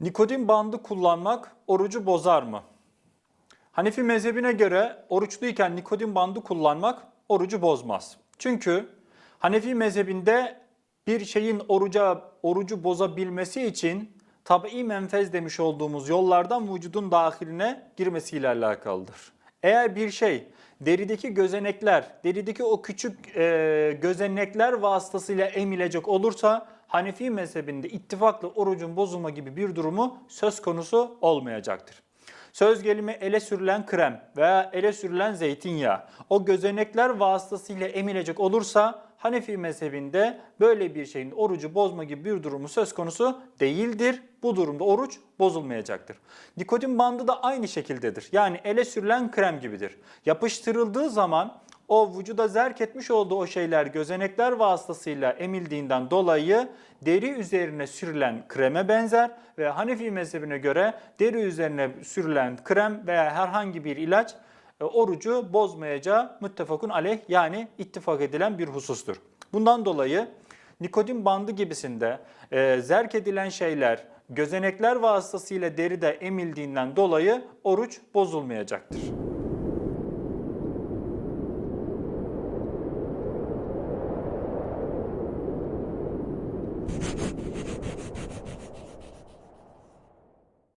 Nikotin bandı kullanmak orucu bozar mı? Hanefi mezhebine göre oruçluyken nikotin bandı kullanmak orucu bozmaz. Çünkü Hanefi mezhebinde bir şeyin oruca orucu bozabilmesi için tabi menfez demiş olduğumuz yollardan vücudun dahiline girmesiyle alakalıdır. Eğer bir şey derideki gözenekler, derideki o küçük e, gözenekler vasıtasıyla emilecek olursa Hanefi mezhebinde ittifakla orucun bozulma gibi bir durumu söz konusu olmayacaktır. Söz gelimi ele sürülen krem veya ele sürülen zeytinyağı o gözenekler vasıtasıyla emilecek olursa Hanefi mezhebinde böyle bir şeyin orucu bozma gibi bir durumu söz konusu değildir. Bu durumda oruç bozulmayacaktır. Nikotin bandı da aynı şekildedir. Yani ele sürülen krem gibidir. Yapıştırıldığı zaman o vücuda zerk etmiş olduğu o şeyler gözenekler vasıtasıyla emildiğinden dolayı deri üzerine sürülen kreme benzer ve Hanefi mezhebine göre deri üzerine sürülen krem veya herhangi bir ilaç e, orucu bozmayacağı müttefakun aleyh yani ittifak edilen bir husustur. Bundan dolayı nikotin bandı gibisinde e, zerk edilen şeyler gözenekler vasıtasıyla deride emildiğinden dolayı oruç bozulmayacaktır.